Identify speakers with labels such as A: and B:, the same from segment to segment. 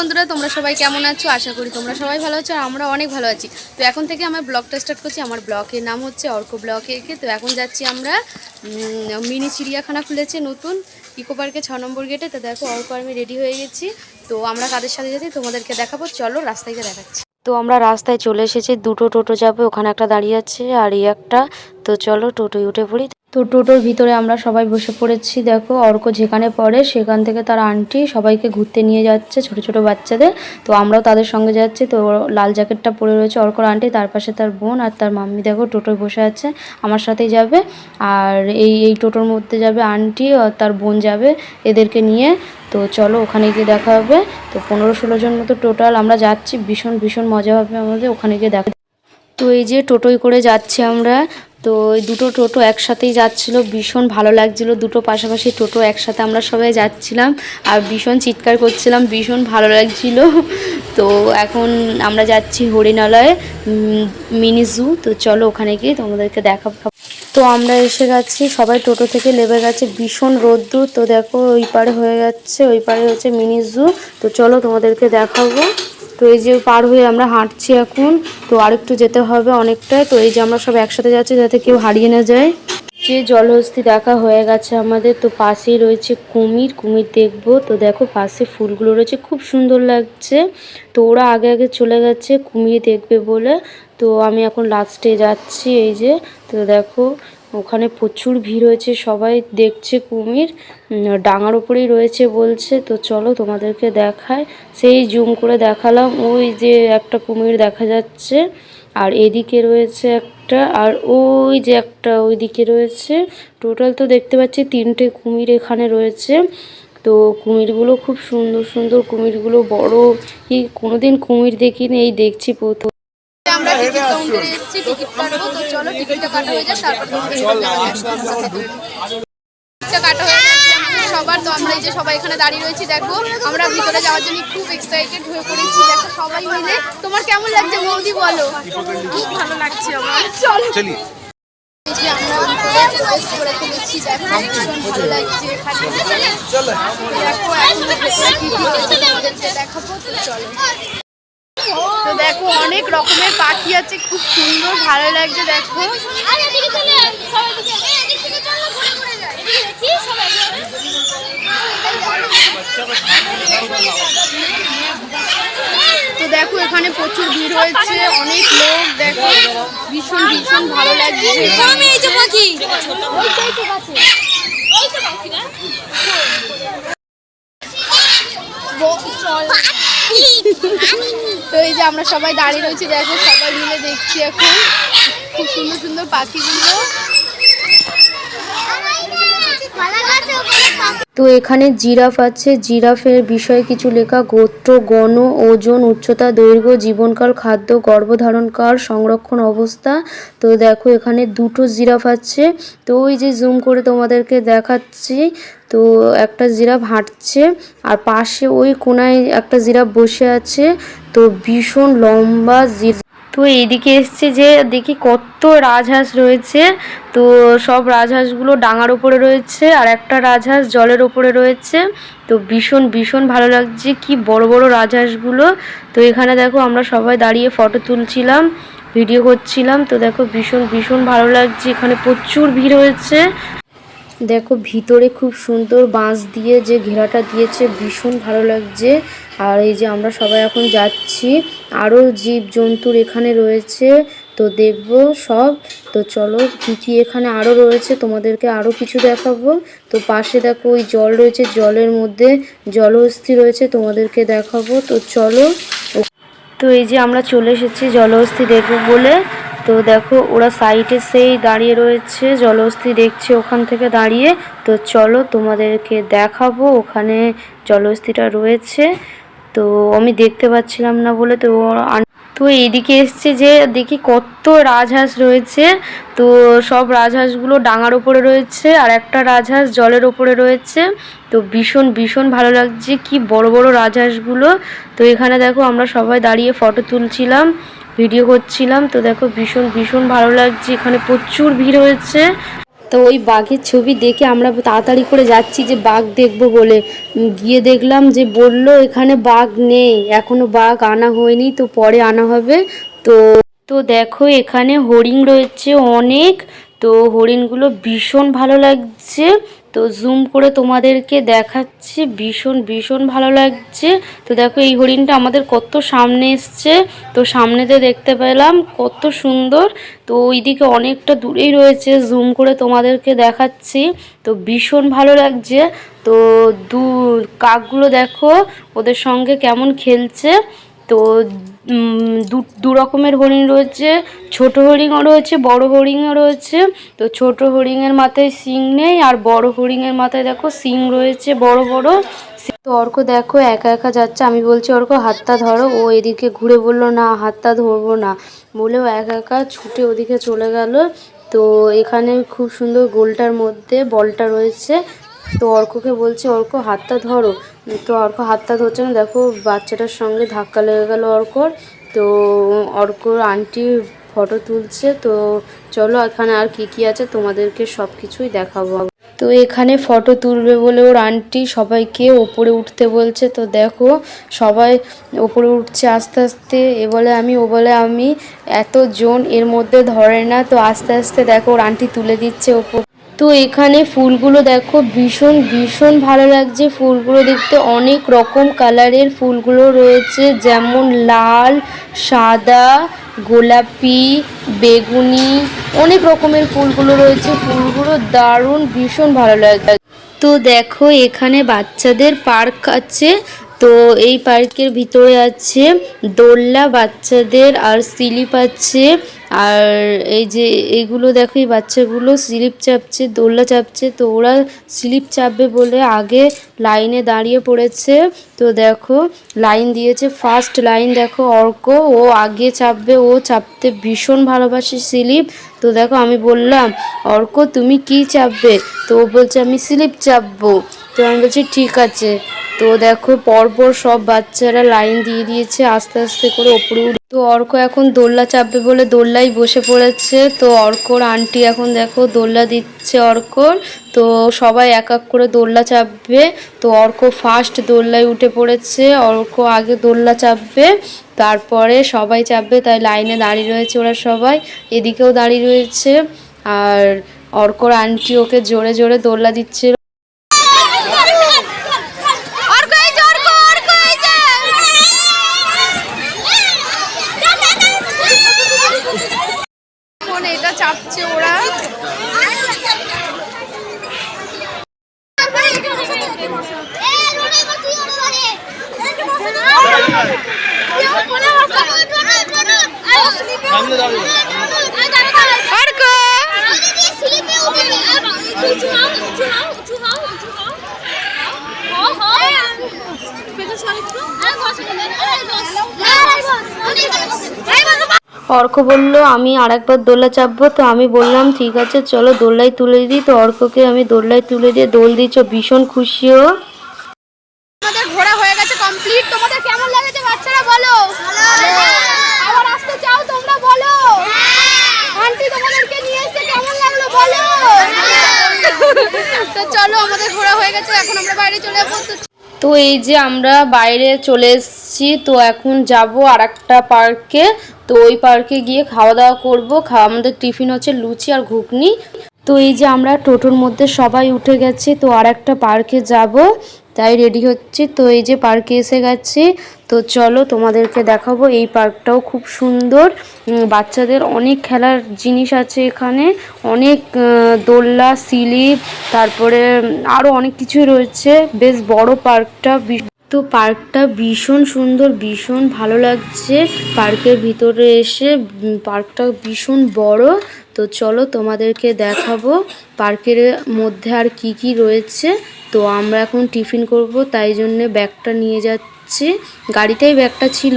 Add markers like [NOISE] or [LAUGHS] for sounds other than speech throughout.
A: বন্ধুরা, তোমরা সবাই কেমন আছো? আশা করি তোমরা সবাই ভালো আছো আর আমরা অনেক ভালো আছি। তো এখন থেকে আমার ব্লগটা স্টার্ট করছি। আমার ব্লকের নাম হচ্ছে অর্ক ব্লগ একে তো এখন যাচ্ছি আমরা মিনি চিড়িয়াখানা খুলেছে নতুন। ইকো পার্কে ছ নম্বর গেটে। তো দেখো, অর্ক আমি রেডি হয়ে গেছি। তো আমরা কাদের সাথে যাচ্ছি তোমাদেরকে দেখাবো। চলো, রাস্তায় গিয়ে দেখাচ্ছি। তো আমরা রাস্তায় চলে এসেছি। দুটো টোটো যাবে, ওখানে একটা দাঁড়িয়ে আছে আর এই একটা। তো চলো, টোটোয় উঠে পড়ি। তো টোটোর ভিতরে আমরা সবাই বসে পড়েছি। দেখো, অর্ক যেখানে পড়ে, সেখান থেকে তার আন্টি সবাইকে ঘুরতে নিয়ে যাচ্ছে ছোট ছোট বাচ্চাদের। তো আমরাও তাদের সঙ্গে যাচ্ছি। তো লাল জ্যাকেটটা পরে রয়েছে অর্কর আন্টি, তার পাশে তার বোন আর তার মাম্মি। দেখো, টোটোয় বসে আছে, আমার সাথেই যাবে। আর এই এই টোটোর মধ্যে যাবে আন্টি আর তার বোন যাবে এদেরকে নিয়ে। তো চলো, ওখানে গিয়ে দেখা হবে। তো পনেরো ষোলো জন মতো টোটাল আমরা যাচ্ছি। ভীষণ ভীষণ মজা হবে আমাদের। ওখানে গিয়ে দেখা তো এই যে টোটোয় করে যাচ্ছি আমরা। তো এই দুটো টোটো একসাথেই যাচ্ছিল, ভীষণ ভালো লাগছিল। দুটো পাশাপাশি টোটো একসাথে আমরা সবাই যাচ্ছিলাম আর ভীষণ চিৎকার করছিলাম, ভীষণ ভালো লাগছিল। [LAUGHS] তো এখন আমরা যাচ্ছি হরিণালয়ে মিনি জু। তো চলো ওখানে গিয়ে তোমাদেরকে দেখাবো। তো আমরা এসে গেছি, সবাই টোটো থেকে নেমে গেছে, ভীষণ রোদ্দুর। তো দেখো ওই পারে হয়ে যাচ্ছে, ওই পারে হচ্ছে মিনি জু। তো চলো তোমাদেরকে দেখাবো। তো এই যে পার হয়ে আমরা হাঁটছি এখন, তো আরেকটু যেতে হবে অনেকটাই। তো এই যে আমরা সব একসাথে যাচ্ছি যাতে কেউ হারিয়ে না যায়। যে জলহস্তি দেখা হয়ে গেছে আমাদের, তো পাশেই রয়েছে কুমির। কুমির দেখব। তো দেখো পাশে ফুলগুলো রয়েছে, খুব সুন্দর লাগছে। তো ওরা আগে আগে চলে গেছে, কুমির দেখবে বলে। তো আমি এখন লাস্টে যাচ্ছি, এই যে। তো দেখো ওখানে প্রচুর ভিড় হয়েছে, সবাই দেখছে কুমির ডাঙার ওপরেই রয়েছে বলছে, তো চলো তোমাদেরকে দেখায়। সেই জুম করে দেখালাম, ওই যে একটা কুমির দেখা যাচ্ছে, আর এদিকে রয়েছে একটা, আর ওই যে একটা ওইদিকে রয়েছে, টোটাল তো দেখতে পাচ্ছি তিনটে কুমির এখানে রয়েছে। তো কুমিরগুলো খুব সুন্দর সুন্দর, কুমিরগুলো বড়, এই কোনোদিন কুমির দেখিনি, এই দেখছি প্রথম। আমরা টিকিট টিকিট কাটবো তো চলো টিকিটটা কাটা হয়ে যাক তারপর টিকিটটা কাটা হয়ে গেছে সবার তো আমরা এই যে সবাই এখানে দাঁড়িয়ে রয়েছি দেখো আমরা ভিতরে যাওয়ার জন্য খুব এক্সাইটেড হয়ে পড়েছি। দেখো সবাই মিলে। তোমার কেমন লাগছে বৌদি বলো? খুব ভালো লাগছে আমার। চলো। দেখাবো তো চলো। তো দেখো অনেক রকমের পাখি আছে খুব সুন্দর ভালো লাগছে দেখো
B: আরে এদিকে চলে আয়, সবাই এদিকে আয়। এই এদিক থেকে চল না, ঘুরে ঘুরে যাই। এদিকে দেখি, সবাই যাবে।
A: তো দেখো এখানে প্রচুর ভিড় হয়েছে অনেক লোক দেখো ভীষণ ভীষণ ভালো লাগছে
B: পাখি। তো
A: এই যে আমরা সবাই দাঁড়িয়ে রয়েছি, দেখো সবাই মিলে দেখছি এখন। খুব সুন্দর সুন্দর পাখিগুলো
B: কলা গাছে ওখানে পাখি।
C: তো এখানে জিরাফ আছে। জিরাফের বিষয়ে কিছু লেখা, গোত্র, গণ, ওজন, উচ্চতা, দৈর্ঘ্য, জীবনকাল, খাদ্য গর্ভধারণকাল সংরক্ষণ অবস্থা। তো দেখো এখানে দুটো জিরাফ আছে। তো ওই যে জুম করে তোমাদেরকে দেখাচ্ছি, তো একটা জিরাফ হাঁটছে আর পাশে ওই কোনায় একটা জিরাফ বসে আছে। তো ভীষণ লম্বা জিরাফ তো এইদিকে এসছে যে, দেখি কত রাজহাঁস রয়েছে। তো সব রাজহাঁসগুলো ডাঙার ওপরে রয়েছে আর একটা রাজহাঁস জলের ওপরে রয়েছে। তো ভীষণ ভীষণ ভালো লাগছে, কি বড় বড় রাজহাঁসগুলো। তো এখানে দেখো, আমরা সবাই দাঁড়িয়ে ফটো তুলছিলাম, ভিডিও করছিলাম। তো দেখো, ভীষণ ভীষণ ভালো লাগছে, এখানে প্রচুর ভিড় হয়েছে। দেখো, ভিতরে খুব সুন্দর বাঁশ দিয়ে যে ঘেরাটা দিয়েছে, ভীষণ ভালো লাগছে। আর এই যে আমরা সবাই এখন যাচ্ছি আরও জীব জন্তুর এখানে রয়েছে, তো দেখব সব। তো চলো, কী কী এখানে আরও রয়েছে, তোমাদেরকে আরও কিছু দেখাবো। তো পাশে দেখো, ওই জল রয়েছে, জলের মধ্যে জলহস্তি রয়েছে, তোমাদেরকে দেখাবো। তো চলো তো এই যে আমরা চলে এসেছি জলহস্তি দেখব বলে। তো দেখো, ওরা সাইডে সেই দাঁড়িয়ে রয়েছে, জলহস্তি দেখছে ওখান থেকে দাঁড়িয়ে। তো চলো তোমাদেরকে দেখাবো, ওখানে জলহস্তিটা রয়েছে। তো আমি দেখতে পাচ্ছিলাম না বলে তো তো এইদিকে এসছে যে দেখি কত রাজহাঁস রয়েছে। তো সব রাজহাঁসগুলো ডাঙার ওপরে রয়েছে আর একটা রাজহাঁস জলের ওপরে রয়েছে। তো ভীষণ ভীষণ ভালো লাগছে, কি বড় বড় রাজহাঁসগুলো। তো এখানে দেখো আমরা সবাই দাঁড়িয়ে ফটো তুলছিলাম। ভিডিও করছিলাম, তো দেখো ভীষণ ভীষণ ভালো লাগছে, এখানে প্রচুর ভিড় হয়েছে। তো ওই বাঘের ছবি দেখে আমরা তাড়াতাড়ি করে যাচ্ছি যে বাঘ দেখব বলে। গিয়ে দেখলাম যে বলল, এখানে বাঘ নেই, এখনও বাঘ আনা হয়নি, তো পরে আনা হবে। তো তো দেখো এখানে হরিণ রয়েছে অনেক, তো হরিণগুলো ভীষণ ভালো লাগছে। তো জুম করে তোমাদেরকে দেখাচ্ছি, ভীষণ ভীষণ ভালো লাগছে। তো দেখো এই হরিণটা আমাদের কত সামনে এসছে। তো সামনেতে দেখতে পেলাম কত সুন্দর। তো ওইদিকে অনেকটা দূরেই রয়েছে জুম করে তোমাদেরকে দেখাচ্ছি। তো ভীষণ ভালো লাগছে। তো দু কাকগুলো দেখো, ওদের সঙ্গে কেমন খেলছে। তো দু রকমের হরিণ রয়েছে। ছোট হরিণও রয়েছে, বড় হরিণও রয়েছে। তো ছোট হরিণের মাথায় শিং নেই, আর বড় হরিণের মাথায় দেখো শিং রয়েছে, বড় বড়। তো অর্ক দেখো, একা একা যাচ্ছে। আমি বলছি, অর্ক, হাতটা ধরো। ও এদিকে ঘুরে বলল, না, হাতটা ধরবো না। বলেও একা একা ছুটে ওদিকে চলে গেল। তো এখানে খুব সুন্দর গোলটার মধ্যে বলটা রয়েছে। তো অর্ককে বলছে, অর্ক, হাতটা ধরো। তো অর্ক হাতটা ধরছে না, দেখো বাচ্চাটার সঙ্গে ধাক্কা লেগে গেল অর্কর। তো অর্কর আন্টি ফটো তুলছে, তো চলো এখানে আর কি কি আছে তোমাদেরকে সব কিছুই দেখাবো। তো এখানে ফটো তুলবে বলে ওর আন্টি সবাইকে ওপরে উঠতে বলছে। তো দেখো সবাই ওপরে উঠছে আস্তে আস্তে, এ বলে আমি, ও বলে আমি। এত এতজন এর মধ্যে ধরে না, তো আস্তে আস্তে দেখো ওর আন্টি তুলে দিচ্ছে ওপর। তো এখানে ফুলগুলো দেখো ভীষণ ভীষণ ভালো লাগছে। ফুলগুলো দেখতে অনেক রকম কালারের ফুলগুলো রয়েছে। যেমন লাল, সাদা, গোলাপি, বেগুনি, অনেক রকমের ফুলগুলো রয়েছে। ফুলগুলো দারুণ, ভীষণ ভালো লাগে তো দেখো এখানে বাচ্চাদের পার্ক আছে। তো এই পার্কের ভিতরে আছে দোলনা বাচ্চাদের আর স্লিপ আছে। আর এই যে এইগুলো দেখো, এই বাচ্চাগুলো স্লিপ চাপছে, দোলনা চাপছে, তো ওরা স্লিপ চাপবে বলে আগে লাইনে দাঁড়িয়ে পড়েছে। তো দেখো, লাইন দিয়েছে ফার্স্ট লাইন দেখো অর্ক ও আগে চাপবে, ও চাপতে ভীষণ ভালোবাসে স্লিপ। তো দেখো, আমি বললাম, অর্ক, তুমি কি চাপবে? তো ও বলছে, আমি স্লিপ চাপবো। তো আমি বলছি, ঠিক আছে। তো দেখো পরপর সব বাচ্চারা লাইন দিয়ে দিয়েছে, আস্তে আস্তে করে ওপরে উঠে। তো অর্ক এখন দোল্লা চাপবে বলে দোল্লাই বসে পড়েছে। তো অর্কর আন্টি এখন দেখো দোল্লা দিচ্ছে অর্কর। তো সবাই এক এক করে দোল্লা চাপবে। তো অর্ক ফার্স্ট দোল্লায় উঠে পড়েছে। অর্ক আগে দোল্লা চাপবে, তারপরে সবাই চাপবে। তাই লাইনে দাঁড়িয়ে রয়েছে ওরা সবাই। এদিকেও দাঁড়িয়ে রয়েছে। আর অর্কর আন্টি ওকে জোরে জোরে দোল্লা দিচ্ছে
A: অর্ক এই যে, অর্ক, অর্ক এই যে।
B: এখন এটা চাপছে ওরা
A: অর্ক
C: অর্ক বলল, আমি আর একবার দোলা চাপবো। তো আমি বললাম, ঠিক আছে, চলো দোল্লাই তুলে দিই। তো অর্ককে আমি দোল্লাই তুলে দিয়ে দোল দিচ্ছ, ভীষণ খুশিও
A: আমাদের ঘোরা হয়ে গেছে কমপ্লিট তোমাদের কেমন বাচ্চারা বলো আবার আসতে চাও তোমরা বলো আন্টি তোমাদেরকে নিয়ে এসে কেমন লাগল বলো তো চলো, আমাদের ঘোরা হয়ে গেছে, এখন আমরা বাইরে চলে তো
C: এই যে আমরা বাইরে চলে এসেছি, তো এখন যাব আর একটা পার্কে। তো ওই পার্কে গিয়ে খাওয়া দাওয়া করব। আমাদের টিফিন হচ্ছে লুচি আর ঘুগনি। তো এই যে আমরা টোটোর মধ্যে সবাই উঠে গেছি, তো আর একটা পার্কে যাব। তাই রেডি হচ্ছে। তো এই যে পার্কে এসে গেছি। তো চলো তোমাদেরকে দেখাবো। এই পার্কটাও খুব সুন্দর। বাচ্চাদের অনেক খেলার জিনিস আছে এখানে। অনেক দোলনা স্লিপ তারপরে আরও অনেক কিছুই রয়েছে। বেশ বড় পার্কটা তো পার্কটা ভীষণ সুন্দর, ভীষণ ভালো লাগছে। পার্কের ভিতরে এসে পার্কটা ভীষণ বড়। তো চলো তোমাদেরকে দেখাবো। পার্কের মধ্যে আর কি কি রয়েছে। তো আমরা এখন টিফিন করব, তাই জন্যে ব্যাগটা নিয়ে যাচ্ছি। গাড়িতেই ব্যাগটা ছিল,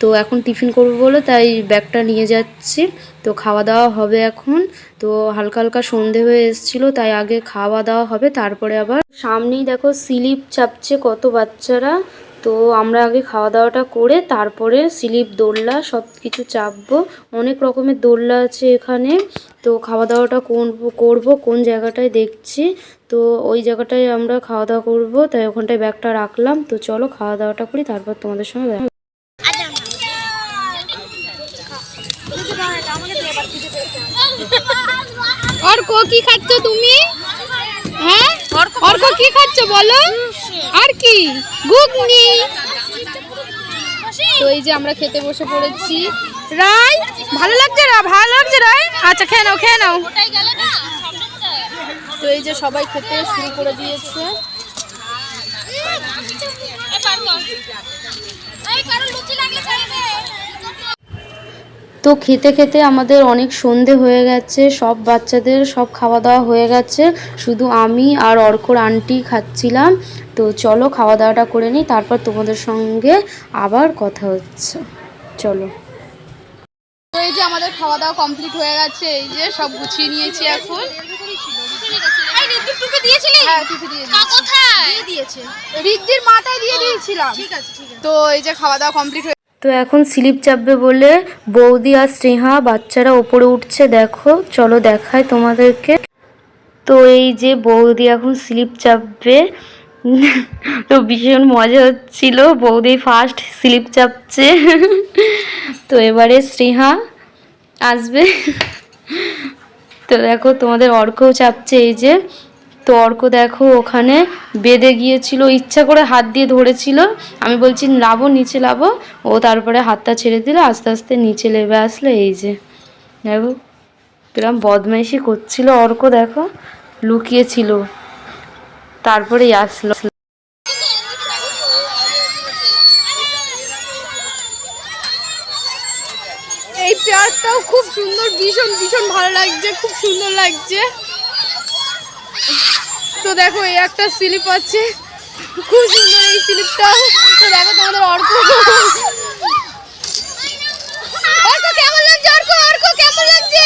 C: তো এখন টিফিন করব বলে তাই ব্যাগটা নিয়ে যাচ্ছি। তো খাওয়া দাওয়া হবে এখন। তো হালকা হালকা সন্ধে হয়ে এসেছিল, তাই আগে খাওয়া দাওয়া হবে, তারপরে আবার সামনেই দেখো স্লিপ চাপছে কত বাচ্চারা। তো আমরা আগে খাওয়া দাওয়াটা করে তারপরে স্লিপ দোলনা সব কিছু চাপবো। অনেক রকমের দোলনা আছে এখানে। তো খাওয়া দাওয়াটা কোন, করব, কোন জায়গাটায় দেখছি। তো ওই জায়গাটায় আমরা খাওয়া দাওয়া করব। তাই ওখানটায় ব্যাগটা রাখলাম। তো চলো খাওয়া দাওয়াটা করি, তারপর তোমাদের সঙ্গে
A: অর্ক, কি খাচ্ছ তুমি? হ্যাঁ? কি খাচ্ছ বলো? আর কি? ঘুগনি। তো এই যে আমরা খেতে বসে পড়েছি। রাই, ভালো লাগছে রা ভালো লাগছে রাই? আচ্ছা খেয়ে নাও খেয়ে নাও। তো এই যে সবাই খেতে শুরু করে দিয়েছে।
C: তো খেতে খেতে আমাদের অনেক সন্ধে হয়ে গেছে। সব বাচ্চাদের সব খাওয়া দাওয়া হয়ে গেছে। শুধু আমি আর অর্কর আন্টি খাচ্ছিলাম। তো চলো খাওয়া দাওয়াটা করে নিই তারপর তোমাদের সঙ্গে আবার কথা হচ্ছে। চলো।
A: তো এই যে আমাদের খাওয়া দাওয়া কমপ্লিট হয়ে গেছে এই যে সব গুছিয়ে নিয়েছি এখন। হ্যাঁ, টুপি দিয়ে দিয়েছি। রিদ্ধির মাথায় দিয়ে দিয়েছিলাম। তো এই যে খাওয়া দাওয়া কমপ্লিট হয়ে
C: তো এখন স্লিপ চাপবে বলে বৌদি আর স্নেহা বাচ্চারা ওপরে উঠছে দেখো। চলো দেখায় তোমাদেরকে। তো এই যে বৌদি এখন স্লিপ চাপবে তো ভীষণ মজা হচ্ছিল। বৌদি ফার্স্ট স্লিপ চাপছে। তো এবারে স্নেহা আসবে। তো দেখো তোমাদের অর্কও চাপছে এই যে। তো অর্ক দেখো ওখানে বেঁধে গিয়েছিল, ইচ্ছা করে হাত দিয়ে ধরেছিল। আমি বলছি লাভো নিচে লাভো ও তারপরে হাতটা ছেড়ে দিল, আস্তে আস্তে নিচে নেমে আসলে এই যে। দেখো, কিরম বদমাইশি করছিল অর্ক, দেখো। লুকিয়েছিল। তারপরেই আসলো।
A: এই পেয়ারটাও খুব সুন্দর, ভীষণ ভীষণ ভালো লাগছে, খুব সুন্দর লাগছে। তো দেখো, এই একটা স্লিপ আছে। খুব সুন্দর এই স্লিপটা তো দেখো তোমাদের অর্ক। অর্ক, কেমন লাগছে? অর্ক অর্ক, কেমন লাগছে?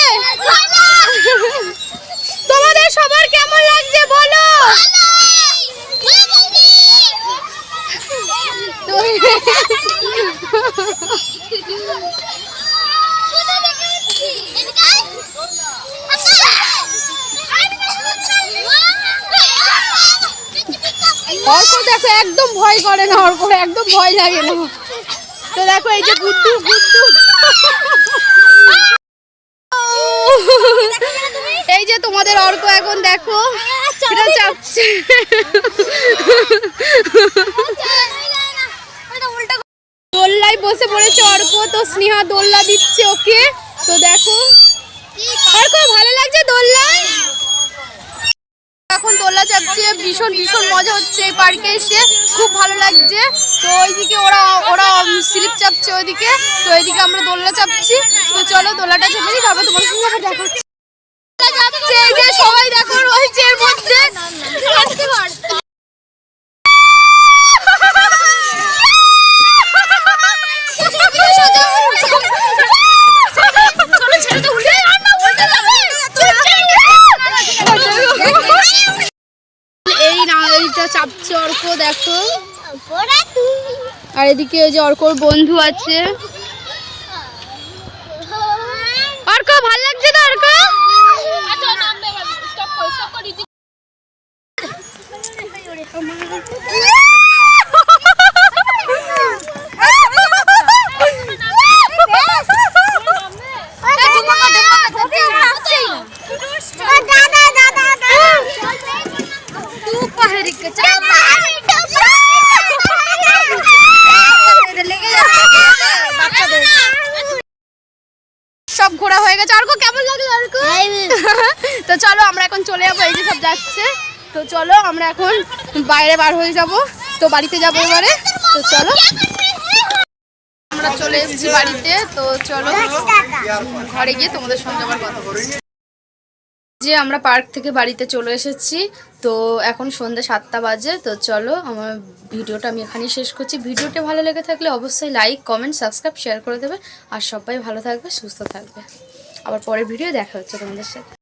A: তোমাদের সবার কেমন লাগছে বলো? অর্ক দেখো একদম ভয় করে না অর্ক একদম ভয় লাগে না। তো দেখো এই যে গুড্ডু গুড্ডু। এই যে তোমাদের অর্ক এখন দেখো। এটা চাপছে। দোল্লায় বসে পড়েছে অর্ক তো স্নেহা দোল্লা দিচ্ছে ওকে। তো দেখো। অর্ক ভালো লাগছে দোল্লায়? এখন দোল্লা চাপছে ভীষণ ভীষণ মজা হচ্ছে এই পার্কে এসে। খুব ভালো লাগছে। তো ওইদিকে ওরা ওরা স্লিপ চাপছে ওইদিকে। তো এইদিকে আমরা দোল্লা চাপছি। তো চলো দোল্লাটা চেপে দিই তারপর তোমার সঙ্গে দেখা চাপছে, অর্ক দেখো। আর এদিকে ওই যে অর্কর বন্ধু আছে অর্ক ভালো লাগছে তো অর্ক সব ঘোরা হয়ে গেছে। অর্ক কেমন লাগল অর্ক [LAUGHS] তো চলো আমরা এখন চলে যাব এই যে সব যাচ্ছে। তো চলো, আমরা এখন বাইরে বার হয়ে যাব। তো বাড়িতে যাব এবারে। তো চলো। আমরা চলে এসেছি বাড়িতে। তো চলো, ঘরে গিয়ে তোমাদের সঙ্গে আবার কথা বলব যে আমরা পার্ক থেকে বাড়িতে চলে এসেছি। তো এখন সন্ধ্যে সাতটা বাজে। তো চলো, আমার ভিডিওটা আমি এখানেই শেষ করছি। ভিডিওটা ভালো লেগে থাকলে অবশ্যই লাইক কমেন্ট সাবস্ক্রাইব শেয়ার করে দেবে। আর সবাই ভালো থাকবে, সুস্থ থাকবে। আবার পরের ভিডিও দেখা হচ্ছে তোমাদের সাথে।